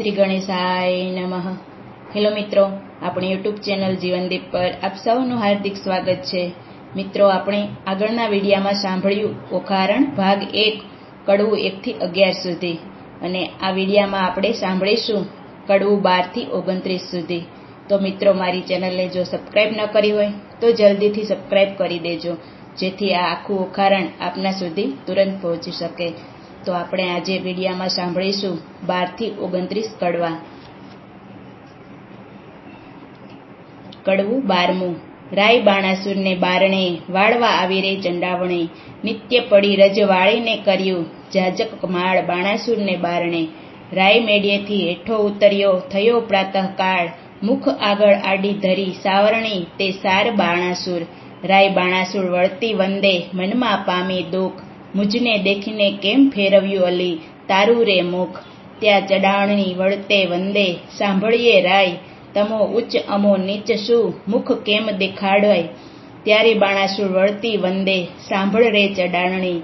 શ્રી ગણેશાય નમઃ. હેલો મિત્રો, આપણી યુટ્યુબ ચેનલ જીવનદીપ પર આપ સૌનું હાર્દિક સ્વાગત છે. મિત્રો, આપણે આગળના વિડીયામાં સાંભળ્યું ઓકારણ ભાગ એક, કડવું એકથી અગિયાર સુધી. અને આ વિડીયામાં આપણે સાંભળીશું કડવું બારથી ઓગણત્રીસ સુધી. તો મિત્રો, મારી ચેનલને જો સબસ્ક્રાઈબ ન કરી હોય, તો જલ્દીથી સબસ્ક્રાઈબ કરી દેજો, જેથી આ આખું ઓખારણ આપના સુધી તુરંત પહોંચી શકે. તો આપણે આજે વિડીયામાં સાંભળીશું બારથી ઓગણત્રીસ કડવા. કડવું બારમું. રાય બાણાસુરને બારણે વાળવા આવી રે ચંડાવણે. નિત્ય પડી રજ વાળીને કર્યું જાજક માળ બાણાસુરને બારણે. રાય મેડિયેથી હેઠો ઉતર્યો થયો પ્રાતઃકાળ. મુખ આગળ આડી ધરી સાવરણી તે સાર બાણાસુર. રાય બાણાસુર વળતી વંદે મનમાં પામી દુઃખ. મુજને દેખીને કેમ ફેરવ્યું અલી? તારું રે મુખ. ત્યાં ચડાણની વળતે વંદે, સાંભળીએ રાય, તમો ઉચ્ચ અમો નીચ શું? મુખ કેમ દેખાડવાય ત્યારે બાણાસુર વળતી વંદે, સાંભળ રે ચડાણણી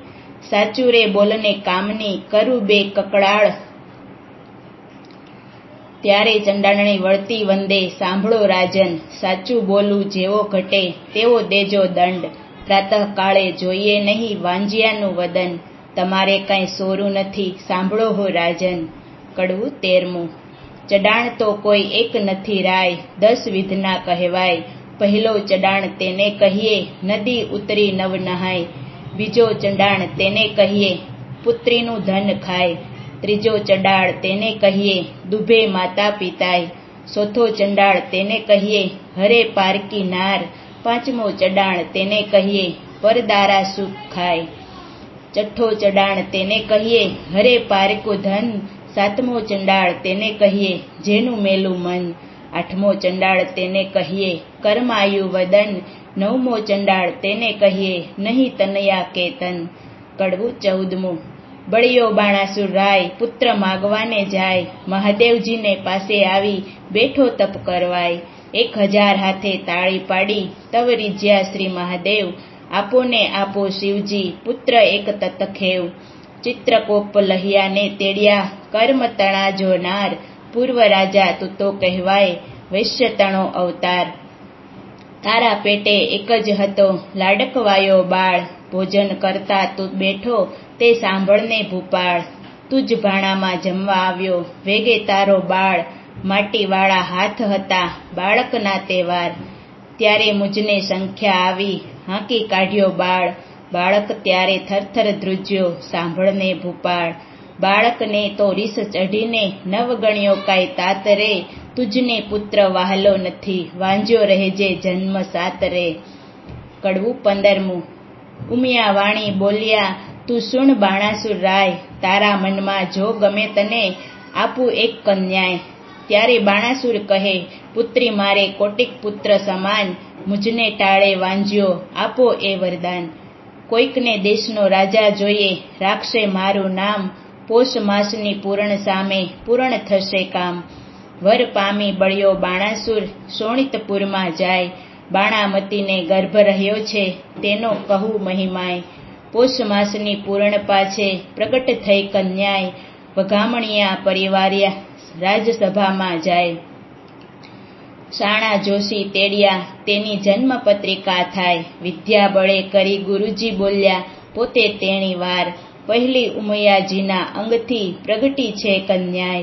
સાચું રે બોલને કામની, કરું બે કકડાળ. ત્યારે ચંડાણણી વળતી વંદે, સાંભળો રાજન, સાચું બોલું જેવો ઘટે, તેવો દેજો દંડ. પ્રાતઃકાળે જોઈએ નહીં વાંજિયાનું વદન. તમારે કાંઈ સોરું નથી, સાંભળો હો રાજન. કડવું તેરમું. ચડાણ તો કોઈ એક નથી રાય, દસ વિધના કહેવાય. પહેલો ચડાણ તેને કહીએ, નદી ઉતરી નવ નહાય. બીજો ચડાણ તેને કહીએ, પુત્રીનું ધન ખાય. ત્રીજો ચડાળ તેને કહીએ, દુભે માતા પિતાય. ચોથો ચંડાળ તેને કહીએ, હરે પારકી નાર. પાંચમો ચડાણ તેને કહીએ, પરદારા સુખ ખાય. છઠ્ઠો ચડાણ તેને કહીએ, હરે પારકું ધન. સાતમો ચંડાળ તેને કહીએ, જેનું મેલું મન. આઠમો ચંડાળ તેને કહીએ, કર્માયુ વદન. નવમો ચંડાળ તેને કહીએ, નહીં તનયા કેતન. કડવું ચૌદમું, બળિયો બાણાસુર રાય, પુત્ર માગવાને જાય. મહાદેવજીને પાસે આવી, બેઠો તપ કરવાય. એક હજાર હાથે તાળી પાડી તવ રીજ્યા શ્રી મહાદેવ આપો આપો શિવજી, પુત્ર એક તતખેવ. ચિત્રકોપ લહિયાને તેડ્યા, કર્મ તણા જોનાર પૂર્વ રાજા તું તો કહેવાય, વૈશ્ય તણો અવતાર. તારા પેટે એક જ હતો, લાડકવાયો બાળ, ભોજન કરતા તું બેઠો, તે સાંભળને ભૂપાળ. તું જ ભાણામાં જમવા આવ્યો, વેગે તારો બાળ માટીવાળા હાથ હતા બાળકના તહેવાર. ત્યારે મુજને સંખ્યા આવી. હાંકી કાઢ્યો બાળ. બાળક ત્યારે થરથર ધ્રુજ્યો, સાંભળને ભૂપાળ. બાળકને તો રીસ ચઢીને નવ ગણ્યો કાંઈ તાત રે. તુજને પુત્ર વહાલો નથી. વાંજ્યો રહેજે જન્મ સાત રે. કડવું પંદરમું. ઉમિયા વાણી બોલ્યા, તું સુણ બાણાસુર રાય. તારા મનમાં જો ગમે તને, આપું એક કન્યાય. ત્યારે બાણાસુર કહે, પુત્રી મારે કોટિક પુત્ર સમાન, મુજને ટાળે વાંજ્યો, આપો એ વરદાન. કોઈકને દેશનો રાજા જોઈએ, રાખશે મારું નામ. પોષ માસની પૂરણ સામે પૂરણ થશે કામ. વર પામી બળ્યો બાણાસુર શોણિતપુરમાં જાય. બાણામતીને ગર્ભ રહ્યો છે, તેનો કહું મહિમાય. પોષ માસની પૂરણ પાછે પ્રગટ થઈ કન્યાય. વઘામણિયા પરિવાર્યા રાજસભામાં જાય. શાણા જોશી તેડ્યા, તેની જન્મ પત્રિકા થાય. વિદ્યા બળે કરી ગુરુજી બોલ્યા, પોતે તેણી વાર. પહેલી ઉમૈયાજીના અંગથી પ્રગટી છે કન્યાય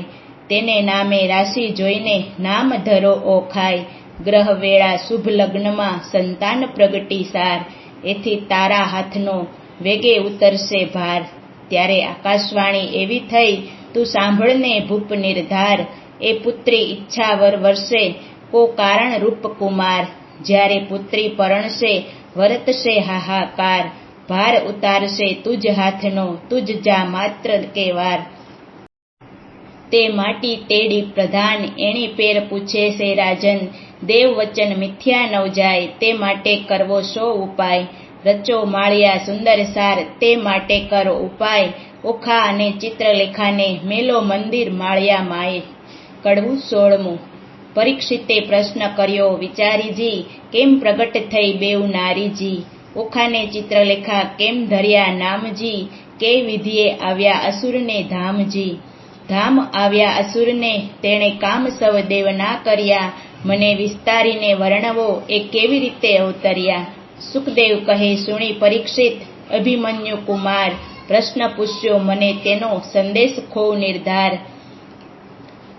તેને નામે રાશિ જોઈને નામ ધરો ઓખાય ગ્રહ વેળા શુભ લગ્નમાં સંતાન પ્રગટી સાર. એથી તારા હાથનો વેગે ઉતરશે ભાર. ત્યારે આકાશવાણી એવી થઈ તું સાંભળને ભૂપ નિર્ધાર. એ પુત્રી ઈચ્છાવર વર્ષે કો કારણ રૂપ કુમાર. જ્યારે પુત્રી પરણશે, વરતશે હાહાકાર. ભાર ઉતારશે તુજ હાથનો, તુજ જા માત્ર કે વાર તે માટી તેડી પ્રધાન, એણી પેર પૂછે છે રાજન. દેવ વચન મિથ્યા નવ જાય તે માટે કરવો શો ઉપાય. રચો માળિયા સુંદર સાર, તે માટે કરો ઉપાય. ઓખા અને ચિત્રલેખાને મેલો મંદિર માળિયા માએ. કડવું સોળમું. પરીક્ષિતે પ્રશ્ન કર્યો, વિચારીજી, કેમ પ્રગટ થઈ બેઉ નારીજી? ઓખાને ચિત્રલેખા કેમ ધર્યા નામજી? કે વિધિએ આવ્યા અસુરને ધામજી? ધામ આવ્યા અસુરને તેણે કામ સવ દેવ ના કર્યા. મને વિસ્તારીને વર્ણવો, એ કેવી રીતે અવતર્યા? સુખદેવ કહે, સુણી પરીક્ષિત અભિમન્યુ કુમાર. પ્રશ્ન પૂછ્યો, મને તેનો સંદેશ ખો નિર્ધાર.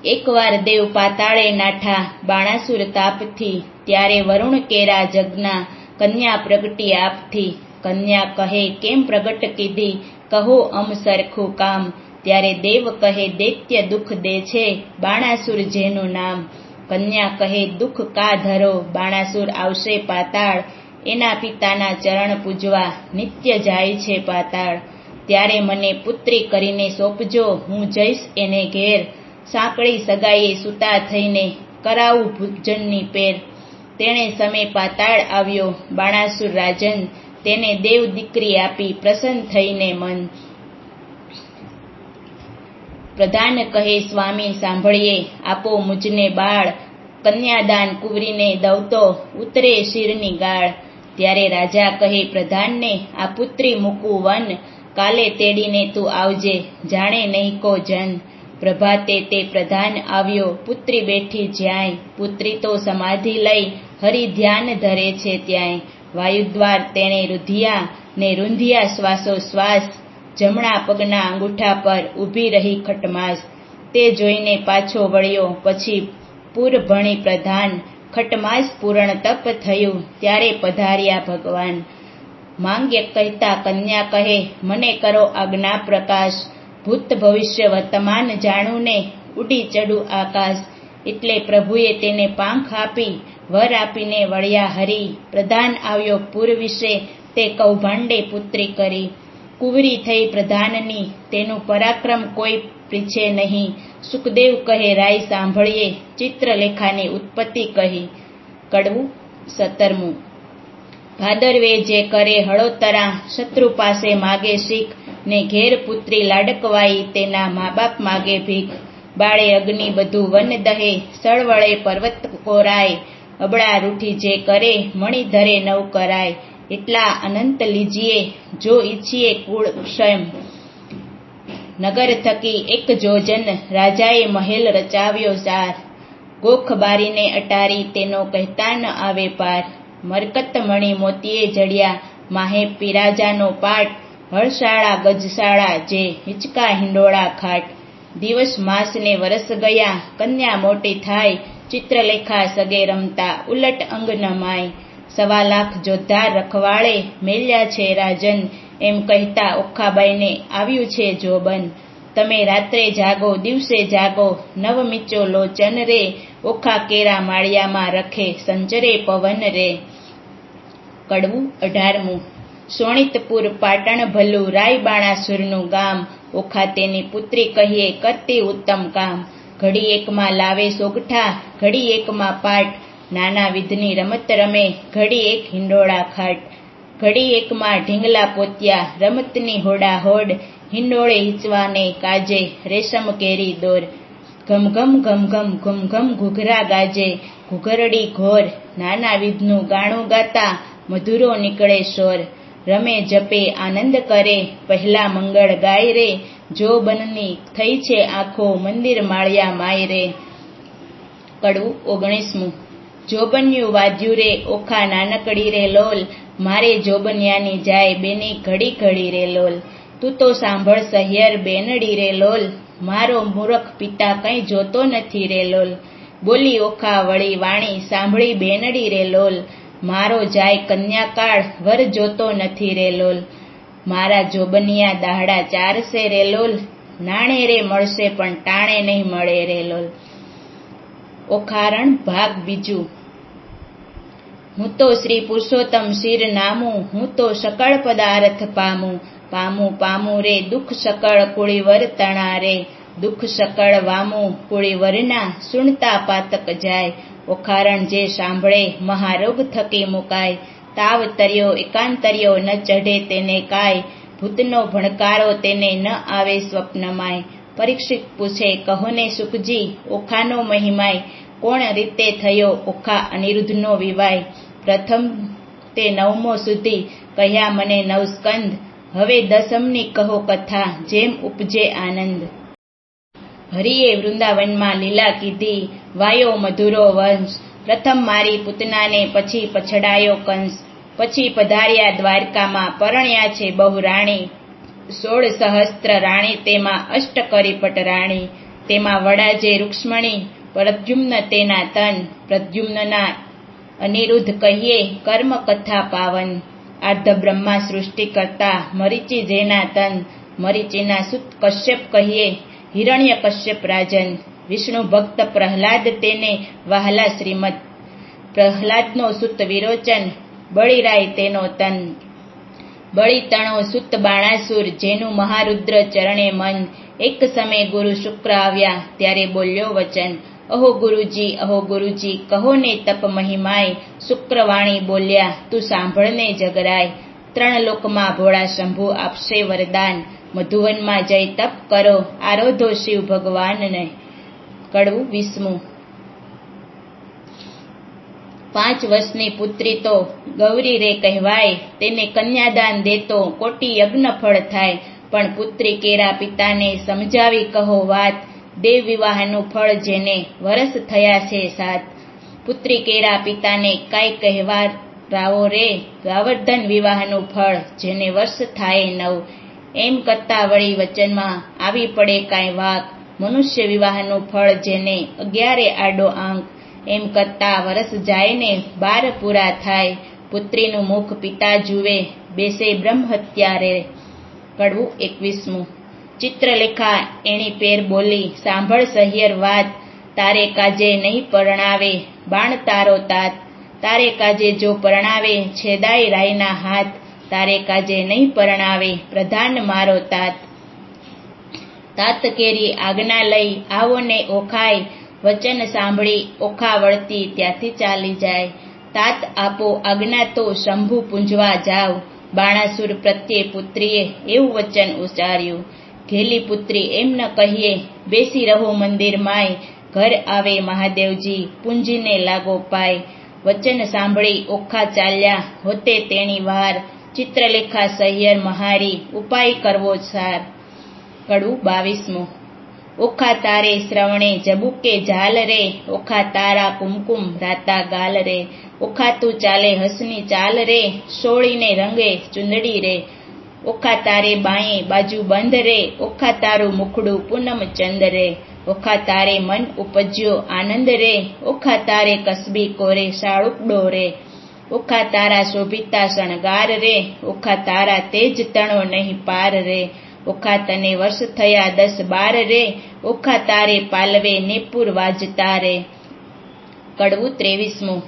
એકવાર દેવ પાતાળે નાઠા બાણાસુર તાપથી, ત્યારે વરુણ કેરા જગના કન્યા પ્રગટી આપથી. કન્યા કહે, કેમ પ્રગટ કીધી? કહો અમ સરખું કામ. ત્યારે દેવ કહે, દૈત્ય દુઃખ દે છે બાણાસુર જેનું નામ. કન્યા કહે, દુઃખ કા ધરો? બાણાસુર આવશે પાતાળ. એના પિતાના ચરણ પૂજવા નિત્ય જાય છે પાતાળ. ત્યારે મને પુત્રી કરીને સોંપજો, હું જઈશ એને ઘેર. સાંકળી સગાઈએ સૂતા થઈને કરાવું ભૂજનની પેર. તેણે સમે પાતાળ આવ્યો, બાણાસુર રાજન તેને દેવ દીકરી આપી પ્રસન્ન થઈને મન. પ્રધાન કહે, સ્વામી, સાંભળીએ, આપો મુજને બાળ. કન્યાદાન કુંવરીને દવતો, ઉતરે શિરની ગાળ. ત્યારે રાજા કહે, પ્રધાનને આ પુત્રી મૂકું વન. કાલે તેડીને તું આવજે. જાણે નહીં કો જન. પ્રભાતે તે પ્રધાન આવ્યો. પુત્રી બેઠી જ્યાંય. પુત્રી તો સમાધિ લઈ હરિ ધ્યાન ધરે છે ત્યાંય. વાયુદ્વાર તેણે રુધિયા ને રૂંધિયા શ્વાસો શ્વાસ, જમણા પગના અંગૂઠા પર ઊભી રહી ખટમાસ. તે જોઈને પાછો વળ્યો. પછી પૂર ભણી પ્રધાન ખટમાસ પૂરણ તપ થયું. ત્યારે પધાર્યા ભગવાન. માંગ્ય કહેતા કન્યા કહે, મને કરો આજ્ઞા પ્રકાશ. ભૂત ભવિષ્ય વર્તમાન જાણું ને ઉડી ચડું આકાશ. એટલે પ્રભુએ તેને પાંખ આપી, વર આપીને વળ્યા હરી. પ્રધાન આવ્યો પૂર વિશે, તે કૌભાંડે પુત્રી કરી. કુંવરી થઈ પ્રધાનની, તેનું પરાક્રમ કોઈ પીછે નહીં. સુખદેવ કહે, રાય સાંભળીએ. ચિત્રલેખાની ઉત્પત્તિ કહી, કડવું સતરમું. ભાદરવે જે કરે હળોતરા શત્રુ પાસે માગે શીખ, ને ઘેર પુત્રી લાડકવાઈ, તેના મા બાપ માગે ભીખ. બાળે અગ્નિ બધું વન દહે, સળવળે પર્વત કોરાય. અબળા રૂઠી જે કરે, મણી ધરે નવ કરાય. એટલા અનંત લીજીએ, જો ઈચ્છીએ કુળ ક્ષમ નગર થકી એક જોજન રાજાએ મહેલ રચાવ્યો સાર. ગોખ બારીને અટારી તેનો કહેતા ન આવે પાર. મરકત મણી મોતીએ જડ્યા માહે પીરાજાનો પાટ. હળશાળા ગજશાળા જે હિંચકા હિંડોળા ખાટ. દિવસ માસ ને વરસ ગયા, કન્યા મોટી થાય. ચિત્રલેખા સગે રમતા, ઉલટ અંગ નમાય સવા લાખ જોધાર રખવાળે મેલ્યા છે રાજન. એમ કહેતા ઓખાબાઈને, આવ્યું છે જોબન. તમે રાત્રે જાગો, દિવસે જાગો. નવ મીચો લોચન રે. ઓખા કેરા માળિયામાં રખે સંચરે પવન રે. કડવું અઢારમું. સોણિતપુર પાટણ ભલું રાયબાણાસુરનું ગામ. ઓખા તેની પુત્રી કહીએ, કરતી ઉત્તમ કામ. ઘડી એકમાં લાવે સોગઠા, ઘડી એકમાં પાટ. નાના વિધની રમત રમે, ઘડી એક હિંડોળા ખાટ. ઘડી એકમાં ઢીંગલા પોત્યા, રમતની હોડા હોડ હિંડોળે હિંચવાને કાજે, રેશમ કેરી દોર. ઘમઘમ ઘમઘમ ઘમઘમ ઘૂઘરા ગાજે, ઘૂઘરડી ઘોર. નાના વિધનું ગાણું ગાતા મધુરો નીકળે શોર. રમે જપે, આનંદ કરે, પહેલા મંગળ ગાય રે. જો બનની થઈ છે આંખો, મંદિર માળ્યા માય રે. કડવું ઓગણીસમું. જોબન્યું વાદ્યું રે, ઓખા નાનકડી રે લોલ. મારે જોબન્યાની જાય બેની ઘડી ઘડી રે લોલ. તું તો સાંભળ સહિયર બેનડી રે લોલ. મારો મૂરખ પિતા કંઈ જોતો નથી રે લોલ. બોલી ઓખા વળી વાણી સાંભળી બેનડી રે લોલ. મારો જાય કન્યાકાળ વર જોતો નથી રે લોલ. મારા જોબનિયા દાહડા ચારશે રે લોલ. નાણે રે મળશે પણ ટાણે નહીં મળે રે લોલ. ઓખારણ ભાગ બીજું. હું તો શ્રી પુરુષોત્તમ શિર નામું હું તો સકળ પદાર્થ પામું. પામું પામું રે, દુઃખ સકળ કુળીવર તણા રે દુઃખ સકળ વામું, કુળીવરના સુણતા પાતક જાય. ઓખારણ જે સાંભળે, મહારોગ થકી મુકાય. તાવ તર્યો, એકાંતર્યો ન ચઢે તેને કાય. ભૂતનો ભણકારો તેને ન આવે સ્વપ્નમાય. પરીક્ષિત પૂછે, કહોને સુખજી, ઓખાનો મહિમાય. કોણ રીતે થયો ઓખા અનિરુદ્ધનો વિવાય? પ્રથમ તે નવમો સુધી કહ્યા મને નવસ્કંદ, હવે દસમની કહો કથા, જેમ ઉપજે આનંદ. હરિએ વૃંદાવનમાં લીલા કીધી, વાયો મધુરો વંશ, પ્રથમ મારી પૂતનાને પછી પછડાયો કંસ, પછી પધાર્યા દ્વારકામાં, પરણ્યા છે બહુ રાણી. સોળ સહસ્ત્ર રાણી તેમાં અષ્ટ કરીપટ રાણી. તેમાં વડાજે રૂક્ષ્મણી, પ્રદ્યુમ્ન તેના તન, પ્રદ્યુમ્નના અનિરુદ્ધ કહીએ, કર્મ કથા પાવન આર્ધ બ્રહ્મા સૃષ્ટિ કરતા મરીચી જેના તન, મરીચીના સુત કશ્યપ કહીએ, હિરણ્ય કશ્યપ રાજન, વિષ્ણુ ભક્ત પ્રહલાદ તેને વહાલા શ્રીમદ, પ્રહલાદનો સુત વિરોચન, બળીરાય તેનો તન, બળિતણો સુત બાણાસુર, જેનું મહારુદ્ર ચરણે મન, એક સમય ગુરુ શુક્ર આવ્યા, ત્યારે બોલ્યો વચન અહો ગુરુજી અહો ગુરુજી, કહો ને તપ મહિમાય શુક્રવાણી બોલ્યા, તું સાંભળને જગરાય. ત્રણ લોકમાં ભોળા શંભુ આપશે વરદાન. મધુવનમાં જઈ તપ કરો, આરોધો શિવ ભગવાનને. કડવું વિસ્મું પાંચ વર્ષની પુત્રી તો ગૌરી રે કહેવાય, તેને કન્યાદાન દેતો કોટી યજ્ઞ ફળ થાય. પણ પુત્રી કેરા પિતાને સમજાવી કહો વાત દેવ વિવાહનું ફળ જેને વરસ થયા છે સાત. પુત્રી કેરા પિતાને કાંઈ કહેવા રાવો રે ગાવર્ધન વિવાહનું ફળ જેને વર્ષ થાય નવ. એમ કરતા વળી વચનમાં આવી પડે કાંઈ વાક. મનુષ્ય વિવાહનું ફળ જેને અગિયારે આડો આંક. એમ કરતા વરસ જાય ને બાર પૂરા થાય. પુત્રીનું મુખ પિતા જુએ, બેસે બ્રહ્મ હત્યારે કડવું એકવીસમું. ચિત્રલેખા એની પેર બોલી, સાંભળ સહિયર વાત, તારે કાજે નહીં પરણાવે, બાણ તારો તાત, તારે કાજે જો પરણાવે, છેદાય રાયના હાથ, તારે કાજે નહીં પરણાવે, પ્રધાન મારો તાત. તાત કેરી આજ્ઞા લઈ આવો ને ઓખાય, વચન સાંભળી, ઓખા વળતી ત્યાંથી ચાલી જાય. તાત આપો આજ્ઞા તો શંભુ પૂંજવા જાવ, બાણાસુર પ્રત્યે પુત્રીએ એવું વચન ઉચ્ચાર્યું. ઘેલી પુત્રી એમ ન કહીએ, બેસી રહો મંદિર માય, ઘર આવે મહાદેવજી, પૂંજીને લાગો પાય. વચન સાંભળી ઓખા ચાલ્યા, હોતે તેણી વાર, ચિત્રલેખા સહિયર મહારી, ઉપાય કરવો સાર. કડવું બાવીસમું. ઓખા તારે શ્રવણે, જબુકે જાલ રે, ઓખા તારા કુમકુમ રાતા ગાલ રે. ઓખા તું ચાલે હસની ચાલ રે, સોળીને રંગે ચુંદડી રે. ઓખા તારે બાએ બાજુ બંધ રે ઓખા તારું મુખડું પૂનમ ચંદ રે. ઓખા તારે મન ઉપજ્યો આનંદ રે ઓખા તારે કસબી કોરે શાળુકડો રે. ઓખા તારા શોભિતા શણગાર રે ઓખા તારા તેજ તણો નહીં પાર રે. ઓખા તને વર્ષ થયા દસ બાર રે ઓખા તારે પાલવે નેપુર વાજતા રે. કડવું ત્રેવીસમું.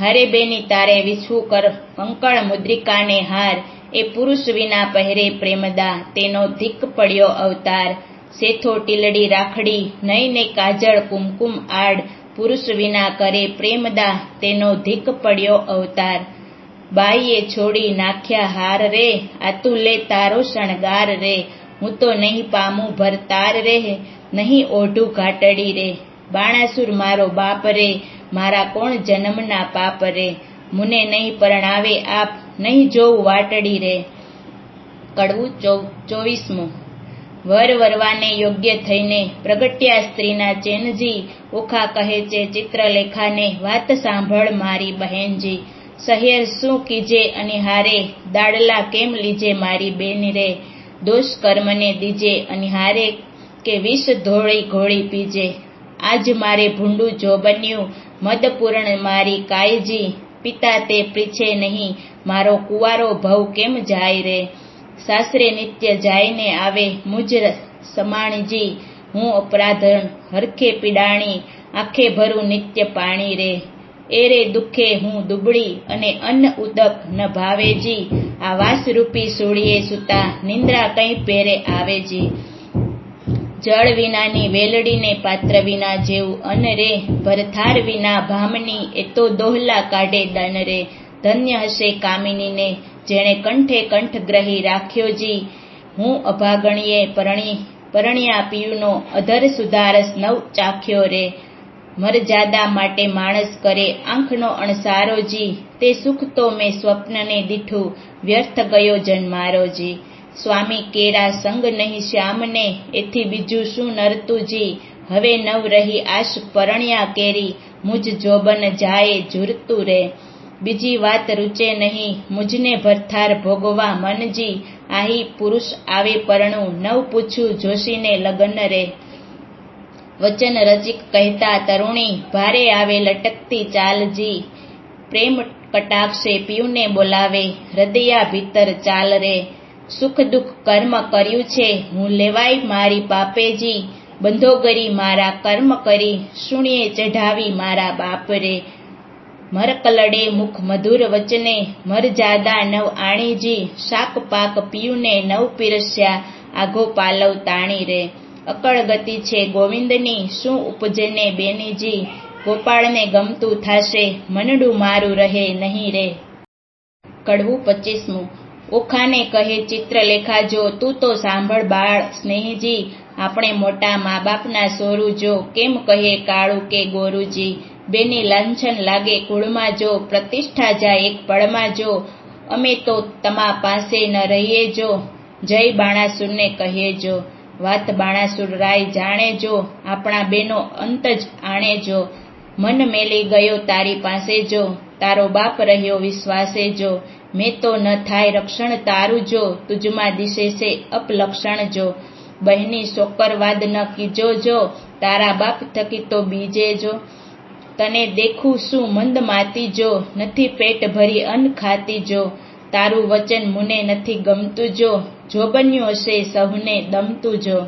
હરે બેની તારે વિછવું કર કંકળ મુદ્રિકાને હાર. એ પુરુષ વિના પહેરે પ્રેમદા તેનો ધીક પડ્યો અવતાર. સેથો ટીલડી રાખડી નહીં ને કાજળ, કુમકુમ આડ, પુરુષ વિના કરે પ્રેમદા તેનો ધીક પડ્યો અવતાર. બાઈએ છોડી નાખ્યા હાર રે આતુલે તારો શણગાર રે. હું તો નહીં પામું ભરતાર રે, નહીં ઓઢું ઘાટડી રે. બાણાસુર મારો બાપ રે, મારા કોણ જન્મના પાપ રે? મુને નહીં પરણાવે આપ નહીં જોવું વાટડી રે. કડવું ચોવીસમું. વર વરવાને યોગ્ય થઈને પ્રગટ્યા સ્ત્રીના ચેનજી. ઓખા કહે છે ચિત્રલેખાને, વાત સાંભળ મારી બહેનજી. સહેર શું કીજે અને હારે? દાડલા કેમ લીજે મારી બેન રે? દોષ કર્મને દીજે અને હારે કે વિષ ધોળી ઘોળી પીજે? આજ મારે ભૂંડું જો બન્યું? મદપૂર્ણ મારી કાયજી. પિતા તે પીછે નહીં. મારો કુવારો ભવ કેમ જાય રે? સાસરે નિત્ય જાયને આવે મુજ સમાણજી. હું અપરાધન હરખે પીડાણી, આંખે ભરું નિત્ય પાણી રે. એરે દુઃખે હું દુબળી અને અન્ન ઉદક ન ભાવેજી. આ વાસરૂપી સોળીએ સુતા નિંદ્રા કઈ પેરે આવેજી. જળ વિનાની વેલડીને પાત્ર વિના જેવું અન રે. ભરથાર વિના ભામની એ તો દોહલા કાઢે દન રે. ધન્ય હશે કામિનીને, જેણે કંઠે કંઠ ગ્રહી રાખ્યો જી. હું અભાગણીએ પરણી, પરણ્યા પિયુનો અધર સુધારસ નવ ચાખ્યો રે. મરજાદા માટે માણસ કરે આંખનો અણસારો જી. તે સુખ તો મેં સ્વપ્નને દીઠું વ્યર્થ ગયો જન્મારો જી. સ્વામી કેરા સંગ નહીં શ્યામને, એથી બીજું શું નરતું જી? હવે નવ રહી આશ પરણ્યા કેરી, મુજ જોબન જાય ઝૂરતું રે. બીજી વાત રૂચે નહીં. મુજને ભરથાર ભોગવા મનજી. આહી પુરુષ આવે પરણું. નવ પૂછ્યું જોશીને લગ્ન રે. વચન રચિક કહેતા તરુણી, ભારે આવે લટકતી ચાલજી. પ્રેમ કટાક્ષે પિયુને બોલાવે. હૃદયા ભીતર ચાલ રે. સુખ દુઃખ કર્મ કર્યું છે. હું લેવાય મારી પાપેજી. બંધોગરી મારા કર્મ કરી. શુણીએ ચઢાવી મારા બાપ રે. મરકલડે મુખ મધુર વચને મરજાદા નવ આણીજી, શાક પાક પિયુને નવ પીરસ્યા, આઘો પાલવ તાણી રે. અકળ ગતિ છે ગોવિંદની, શું ઉપજને બેનીજી? ગોપાળને ગમતું થાશે, મનડું મારું રહે નહીં રે. કડવું પચીસમું. ઓખાને કહે ચિત્રલેખા, જો તું તો સાંભળ બાળ સ્નેહીજી, આપણે મોટા મા બાપના સોરું જો, કેમ કહે કાળું કે ગોરુજી? બેની લાંછન લાગે, કુળમાં જો પ્રતિષ્ઠા જાય, એક પળમાં જો, અમે તો તમા પાસે ન રહીએ જો. જય બાણાસુરને કહીએ જો. વાત બાણાસુર રાય જાણે જો. આપણા બેનો અંત જ આણે જો. મન મેલી ગયો તારી પાસે જો. તારો બાપ રહ્યો વિશ્વાસે જો. મેં તો ન થાય રક્ષણ તારું જો. તુજમાં દિશે છે અપલક્ષણ જો. બહેની શોકરવાદ ન કીજો જો. તારા બાપ થકી તો બીજે જો. તને દેખું શું મંદ માતી જો નથી પેટ ભરી અન્ન ખાતી જો. તારું વચન મુને નથી ગમતું જો. જોબન્યું હશે સહુને દમતું જો.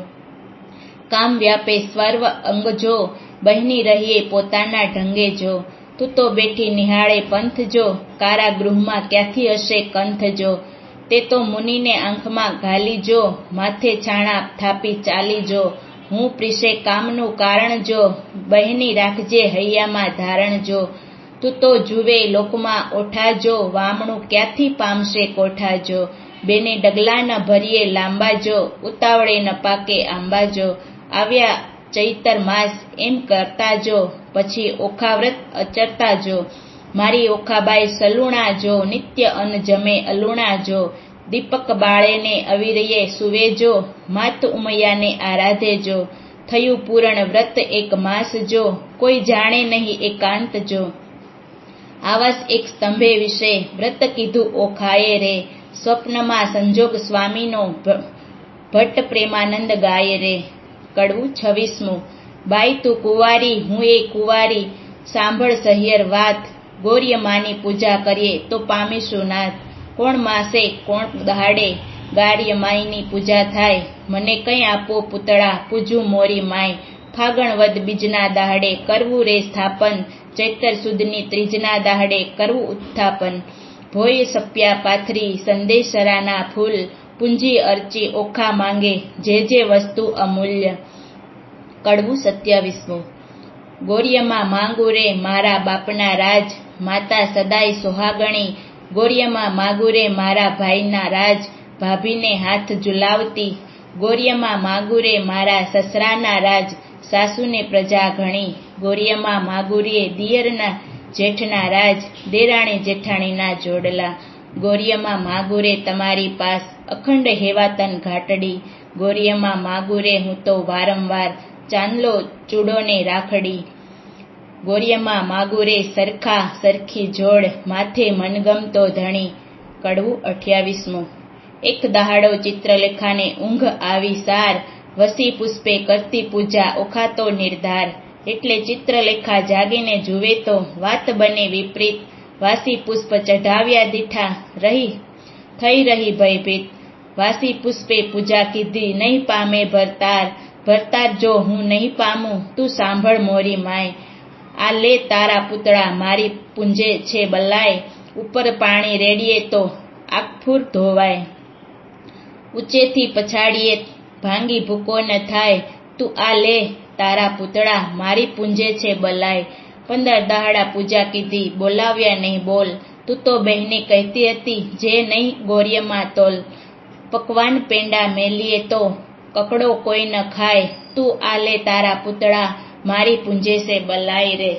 કામ વ્યાપે સર્વ અંગ જો. બહેની રહીએ પોતાના ઢંગે જો. તું તો બેઠી નિહાળે પંથ જો. કારાગૃહમાં ક્યાંથી હશે કંથ જો. તે તો મુનિને આંખમાં ઘાલી જો. માથે છાણા થાપી ચાલી જો. હું પ્રિસે કામનું કારણ જો બહેની રાખજે હૈયામાં ધારણ જો. તું તો જુવે લોકમાં ઓઠા જો વામણું ક્યાંથી પામશે કોઠા જો બેને ડગલા ન ભરીએ લાંબા જો ઉતાવળે ન પાકે આંબા જો આવ્યા ચૈતર માસ એમ કરતા જો પછી ઓખા વ્રત અચરતા જો મારી ઓખાબાઈ સલુણા જો નિત્ય અન્ન જમે અલુણા જો દીપક બાળેને અવિરયે સુવેજો, માત ઉમૈયાને આરાધે થયું પૂરણ વ્રત એક માસ જો કોઈ જાણે નહીં એકાંત જો આવાસ એક સ્તંભે વિશે વ્રત કીધું ઓખાએ રે, સ્વપ્નમાં સંજોગ સ્વામીનો ભટ્ટ પ્રેમાનંદ ગાય રે. કડવું છવ્વીસમું, બાઈ તું કુંવારી, હું એ કુંવારી, સાંભળ સહિયર વાત ગૌર્ય માની પૂજા કરીએ તો પામીશું નાથ કોણ માસે, કોણ દહાડે ગાર્ય માયની પૂજા થાય. મને કંઈ આપો પૂતળા, પૂજું મોરી માય ફાગણ વદ બીજના દાહડે કરવું રે સ્થાપન. ચૈતર સુદની ત્રીજના દાહડે કરવું ઉત્થાપન. ભોય સપ્યા પાથરી સંદેશરાના ફૂલ. પૂંજી અર્ચી ઓખા માંગે, જે જે વસ્તુ અમૂલ્ય. કડવું સત્યાવીસમું. ગોર્યમાં માંગુ રે મારા બાપના રાજ. માતા સદાય સોહાગણી ગોર્યમાં માગુરે મારા ભાઈના રાજ ભાભીને હાથ ઝુલાવતી, ગોર્યમાં માગુરે મારા સસરાના રાજ સાસુને પ્રજા ઘણી ગોર્યમાં માગુરીએ દિયરના જેઠના રાજ દેરાણી જેઠાણીના જોડલા, ગોરિયામાં માગુરે તમારી પાસ અખંડ હેવાતન ઘાટડી, ગોરિયામાં માગુરે હું તો વારંવાર ચાંદલો ચૂડોને રાખડી ગોર્યમાં માગુરે સરખા સરખી જોડ, માથે મનગમતો ધણી. કડવું અઠ્યાવીસમું. એક દહાડો ચિત્રલેખાને ઊંઘ આવી સાર. વસી પુષ્પે કરતી પૂજા ઓખાતો નિર્ધાર. એટલે ચિત્રલેખા જાગીને જુએ તો વાત બને વિપરીત. વાસી પુષ્પ ચઢાવ્યા દીઠા રહી, થઈ રહી ભયભીત. વાસી પુષ્પે પૂજા કીધી, નહીં પામે ભરતાર. ભરતાર જો હું નહીં પામું, તું સાંભળ મોરી માય. આ લે તારા પૂતળા, મારી પૂંજે છે બલાય, ઉપર પાણી રેડીએ તો આખફૂર ધોવાય. ઊંચેથી પછાડીએ ભાંગી ભૂકો ન થાય, તું આ લે તારા પૂતળા, મારી પૂંજે છે બલાય. પંદર દહાડા પૂજા કીધી, બોલાવ્યા નહીં બોલ. તું તો બહેને કહેતી હતી, જે નહીં ગોરિયમાં તોલ. પકવાન પેંડા મેલીએ તો, કકડો કોઈ ન ખાય. તું આ લે તારા પૂતળા મારી પૂંજે છે બલાઈ રે.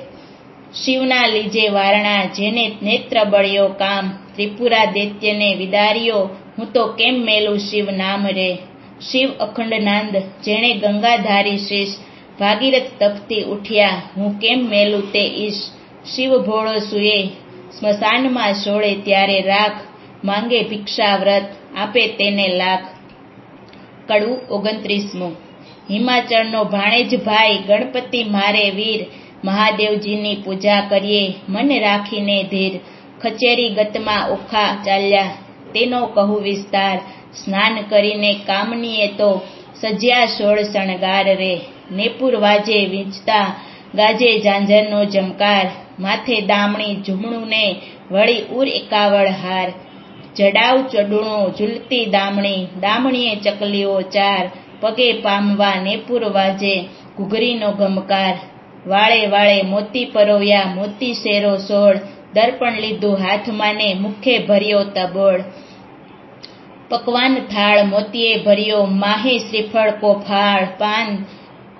શિવના લીજે વારણા જેને નેત્ર બળ્યો કામ, ત્રિપુરા દૈત્યને વિદાર્યો, હું તો કેમ મેલું શિવ નામ રે? શિવ અખંડનાંદ જેણે ગંગાધારી શીશ ભાગીરથ તપથી ઉઠ્યા, હું કેમ મેલું તે ઈશ? શિવ ભોળો સુએ, સ્મશાનમાં સોળે ત્યારે રાખ, માંગે ભિક્ષા વ્રત, આપે તેને લાખ. કડવું ઓગણત્રીસમું. હિમાચળનો ભાણેજ ભાઈ, ગણપતિ મારે વીર, મહાદેવજીની પૂજા કરીએ, મન રાખીને ધીર. ખચેરી ગતમાં ઓખા ચાલ્યા, તેનો કહું વિસ્તાર. સ્નાન કરીને કામનીએ તો સજ્યા સોળ શણગાર રે. નેપુર વાજે વીંચતા, ગાજે ઝાંઝરનો જમકાર. માથે દામણી ઝૂમણું વળી ઉર એકાવળ હાર. જડાવ ચડુણો ઝૂલતી દામણી, દામણીએ ચકલીઓ ચાર. પગે પામવા નેપુર વાજે ઘૂઘરીનો ગમકાર. વાળે વાળે મોતી પરોવ્યા, મોતી શેરો સોળ. દર્પણ લીધું હાથમાં ને મુખે ભર્યો તબોળ. પકવાન થાળ મોતીએ ભર્યો, માહે શ્રીફળ કોફાળ. પાન,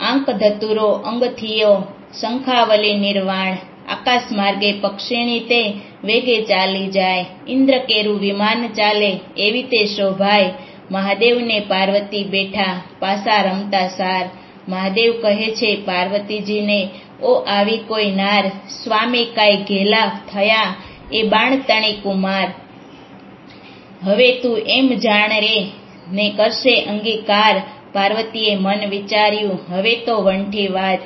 આંક ધતુરો અંગથિયો શંખાવલી નિર્વાણ. આકાશ માર્ગે પક્ષીણી તે વેગે ચાલી જાય. ઇન્દ્ર કેરું વિમાન ચાલે, એવી તે શોભાય. મહાદેવને પાર્વતી બેઠા પાસા રમતા સાર. મહાદેવ કહે છે, પાર્વતીજીને, ઓ આવી કોઈ નાર, સ્વામી કાંઈ ઘેલા થયા એ બાણ તણી કુમાર. હવે તું એમ જાણ રે, ને કરશે અંગીકાર. પાર્વતીએ મન વિચાર્યું, હવે તો વંઠી વાત.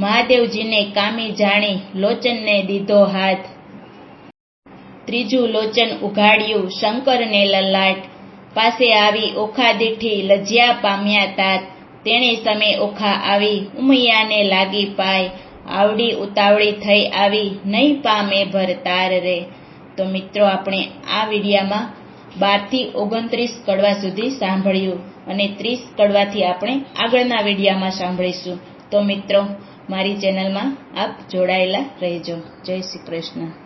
મહાદેવજીને કામી જાણી લોચનને દીધો હાથ. ત્રીજું લોચન ઉઘાડ્યું, શંકરને લલાટ. પાસે આવી ઓખા દીઠી લજ્યા પામ્યા તાત. તેણે સમે ઓખા આવી ઉમૈયાને લાગી પાય. આવડી ઉતાવળી થઈ આવી, નહીં પામે ભરતાર રે. તો મિત્રો, આપણે આ વિડીયામાં બારથી ઓગણત્રીસ કડવા સુધી સાંભળ્યું અને ત્રીસ કડવાથી આપણે આગળના વિડીયામાં સાંભળીશું. તો મિત્રો, મારી ચેનલમાં આપ જોડાયેલા રહેજો. જય શ્રી કૃષ્ણ.